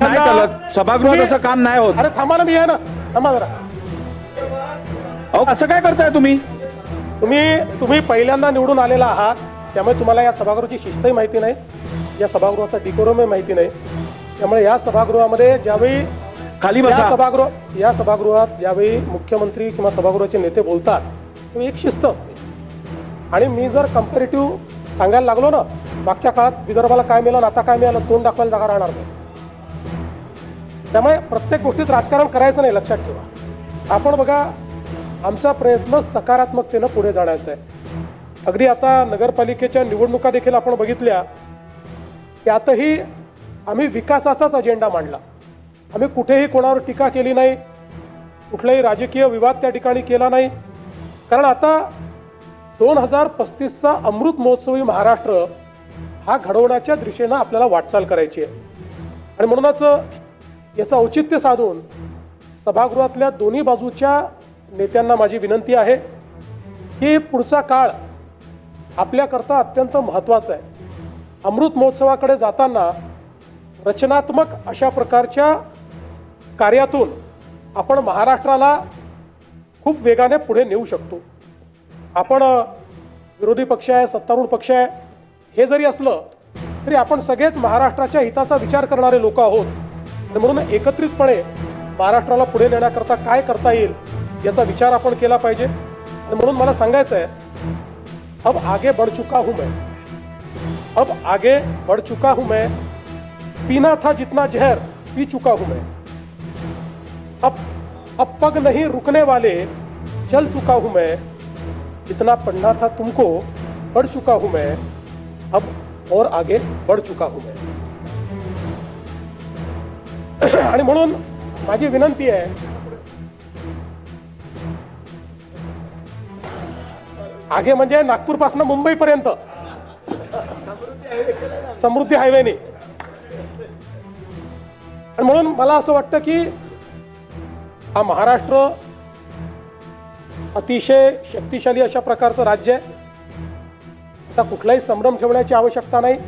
नाही चालत. सभागृहात असं काम नाही होत. अरे थांबा ना मी आहे ना. थांबा जरा. अहो असं काय करताय तुम्ही? तुम्ही तुम्ही पहिल्यांदा निवडून आलेला आहात. त्यामुळे तुम्हाला या सभागृहाची शिस्तही माहिती नाही. या सभागृहाचा डिकोरमही माहिती नाही. त्यामुळे या सभागृहामध्ये ज्यावेळी खाली या बसा सभागृह या सभागृहात ज्यावेळी मुख्यमंत्री किंवा सभागृहाचे नेते बोलतात तेव्हा एक शिस्त असते. आणि मी जर कम्पॅरेटिव्ह सांगायला लागलो ना मागच्या काळात विदर्भाला काय मिळालं आणि आता काय मिळालं तोंड दाखवायला जागा राहणार नाही. त्यामुळे प्रत्येक गोष्टीत राजकारण करायचं नाही लक्षात ठेवा. आपण बघा आमचा प्रयत्न सकारात्मकतेनं पुढे जाण्याचा आहे. अगदी आता नगरपालिकेच्या निवडणुका देखील आपण बघितल्या. त्यातही आम्ही विकासाचाच अजेंडा मांडला. आम्ही कुठेही कोणावर टीका केली नाही. कुठलाही राजकीय विवाद त्या ठिकाणी केला नाही. कारण आता दोन हजार पस्तीसचा अमृत महोत्सवी महाराष्ट्र हा घडवण्याच्या दृष्टीनं आपल्याला वाटचाल करायची आहे. आणि म्हणूनच याचं औचित्य साधून सभागृहातल्या दोन्ही बाजूच्या नेत्यांना माझी विनंती आहे की पुढचा काळ आपल्याकरता अत्यंत महत्त्वाचा आहे. अमृत महोत्सवाकडे जाताना रचनात्मक अशा प्रकारच्या कार्यातून आपण महाराष्ट्राला खूप वेगाने पुढे नेऊ शकतो. आपण विरोधी पक्ष आहे सत्तारूढ पक्ष आहे हे जरी असलं तरी आपण सगळेच महाराष्ट्राच्या हिताचा विचार करणारे लोक आहोत. आणि म्हणून एकत्रितपणे महाराष्ट्राला पुढे नेण्याकरता काय करता येईल याचा विचार आपण केला पाहिजे. आणि म्हणून मला सांगायचं आहे अब आगे बढ़ चुका हूं मैं. अब आगे बढ़ चुका हूं मैं. पीना था जितना जहर पी चुका हूं मैं. अब अब पग नहीं रुकने वाले चल चुका हूं मैं. जितना पढ़ना था तुमको पढ़ चुका हूं मैं. अब और आगे बढ़ चुका हूं मैं. आणि म्हणून माझी विनंती आहे आगे म्हणजे नागपूरपासून मुंबई पर्यंत समृद्धी हायवेने. आणि म्हणून मला असं वाटतं की हा महाराष्ट्र अतिशय शक्तिशाली अशा प्रकारचं राज्य आहे. आता कुठलाही संभ्रम ठेवण्याची आवश्यकता नाही.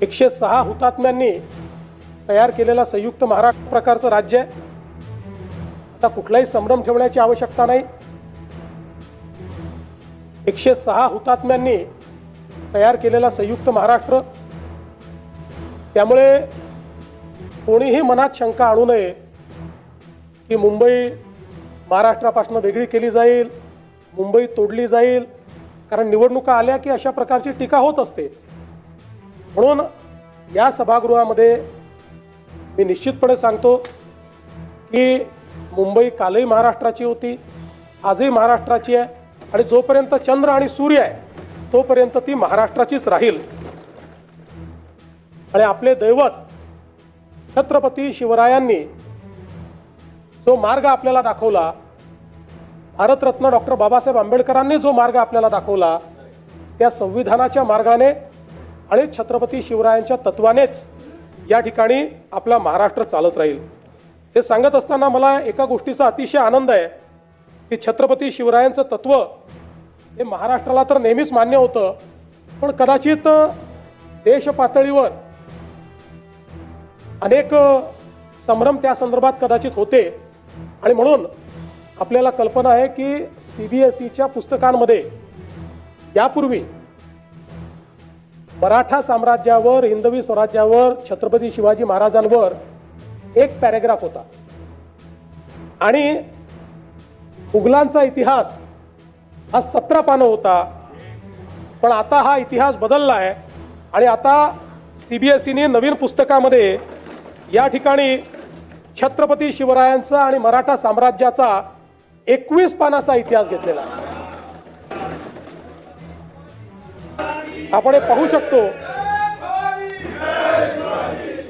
एकशे सहा हुतात्म्यांनी तयार केलेलं संयुक्त महाराष्ट्र प्रकारचं राज्य आहे. आता कुठलाही संभ्रम ठेवण्याची आवश्यकता नाही. एकशे सहा हुतात्म्यांनी तयार केलेला संयुक्त महाराष्ट्र. त्यामुळे कोणीही मनात शंका आणू नये की मुंबई महाराष्ट्रापासून वेगळी केली जाईल मुंबई तोडली जाईल. कारण निवडणुका आल्या की अशा प्रकारची टीका होत असते. म्हणून या सभागृहामध्ये मी निश्चितपणे सांगतो की मुंबई कालही महाराष्ट्राची होती आजही महाराष्ट्राची आहे आणि जोपर्यंत चंद्र आणि सूर्य आहे तोपर्यंत ती महाराष्ट्राचीच राहील. आणि आपले दैवत छत्रपती शिवरायांनी जो मार्ग आपल्याला दाखवला भारतरत्न डॉक्टर बाबासाहेब आंबेडकरांनी जो मार्ग आपल्याला दाखवला त्या संविधानाच्या मार्गाने आणि छत्रपती शिवरायांच्या तत्वानेच या ठिकाणी आपला महाराष्ट्र चालत राहील. हे सांगत असताना मला एका गोष्टीचा अतिशय आनंद आहे की छत्रपती शिवरायांचं तत्व हे महाराष्ट्राला तर नेहमीच मान्य होतं पण कदाचित देश पातळीवर अनेक संभ्रम त्या संदर्भात कदाचित होते. आणि म्हणून आपल्याला कल्पना आहे की सी बी एस ईच्या पुस्तकांमध्ये यापूर्वी मराठा साम्राज्यावर हिंदवी स्वराज्यावर छत्रपती शिवाजी महाराजांवर एक पॅरेग्राफ होता. आणि मुघलांचा इतिहास हा सतरा पानं होता. पण आता हा इतिहास बदलला आहे आणि आता सी बी एस ईने नवीन पुस्तकामध्ये या ठिकाणी छत्रपती शिवरायांचा आणि मराठा साम्राज्याचा एकवीस पानाचा इतिहास घेतलेला आहे. आपण हे पाहू शकतो.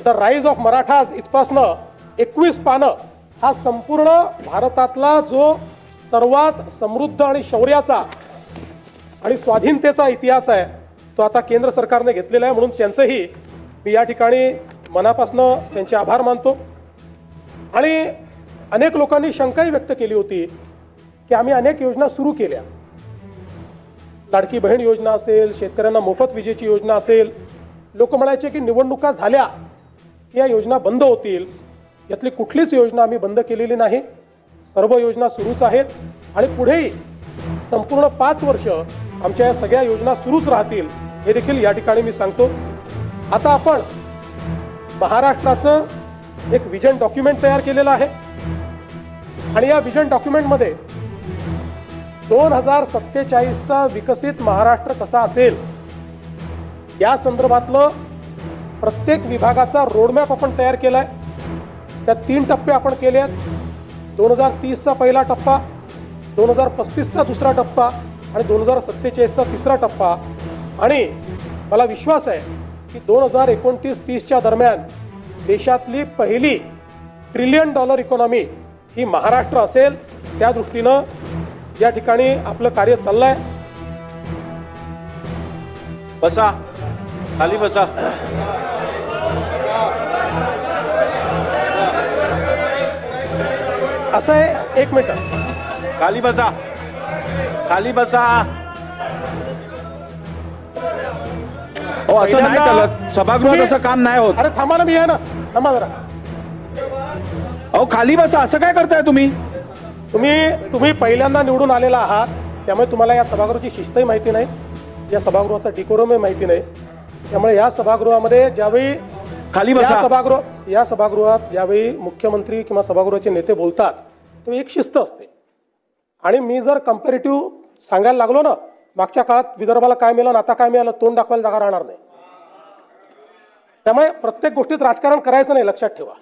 द राईज ऑफ मराठाज इथपासनं एकवीस पानं हा संपूर्ण भारतातला जो सर्वात समृद्ध आणि शौर्याचा आणि स्वाधीनतेचा इतिहास आहे तो आता केंद्र सरकारने घेतलेला आहे म्हणून त्यांचंही मी या ठिकाणी मनापासनं त्यांचे आभार मानतो. आणि अनेक लोकांनी शंकाही व्यक्त केली होती की आम्ही अनेक योजना सुरू केल्या. लाडकी बहीण योजना असेल शेतकऱ्यांना मोफत विजेची योजना असेल लोक म्हणायचे की निवडणुका झाल्या की या योजना बंद होतील. यातली कुठलीच योजना आम्ही बंद केलेली नाही. सर्व योजना सुरूच आहेत आणि पुढेही संपूर्ण पाच वर्ष आमच्या या सगळ्या योजना सुरूच राहतील हे देखील या ठिकाणी मी सांगतो. आता आपण महाराष्ट्राचं एक विजन डॉक्युमेंट तयार केलेलं आहे. आणि या विजन डॉक्युमेंटमध्ये दोन हजार सत्तेचाळीसचा विकसित महाराष्ट्र कसा असेल? या संदर्भातलं प्रत्येक विभागाचा रोडमॅप आपण तयार केला आहे त्यात तीन टप्पे आपण केले आहेत दोन हजार तीसचा पहिला टप्पा दोन हजार पस्तीसचा दुसरा टप्पा आणि दोन हजार सत्तेचाळीसचा तिसरा टप्पा. आणि मला विश्वास आहे की दोन हजार एकोणतीस तीसच्या दरम्यान देशातली पहिली ट्रिलियन डॉलर इकॉनॉमी ही महाराष्ट्र असेल. त्या दृष्टीनं या ठिकाणी आपलं कार्य चाललं आहे बसा. खाली बसा. असं आहे एक मिनिट. खाली बसा. खाली बसा. हो असं नाही चालत. सभागृहात असं काम नाही होत. अरे थांबा ना मी आहे ना. थांबा जरा. अहो खाली बसा. असं काय करताय तुम्ही? तुम्ही तुम्ही पहिल्यांदा निवडून आलेला आहात त्यामुळे तुम्हाला या सभागृहाची शिस्तही माहिती नाही या सभागृहाचा डिकोरमही माहिती नाही. त्यामुळे या सभागृहामध्ये ज्यावेळी खाली या बसा. सभागृह या सभागृहात ज्यावेळी मुख्यमंत्री किंवा सभागृहाचे नेते बोलतात तेव्हा एक शिस्त असते. आणि मी जर कम्पॅरेटिव्ह सांगायला लागलो ना मागच्या काळात विदर्भाला काय मिळालं आता काय मिळालं तोंड दाखवायला जागा राहणार नाही. त्यामुळे प्रत्येक गोष्टीत राजकारण करायचं नाही लक्षात ठेवा.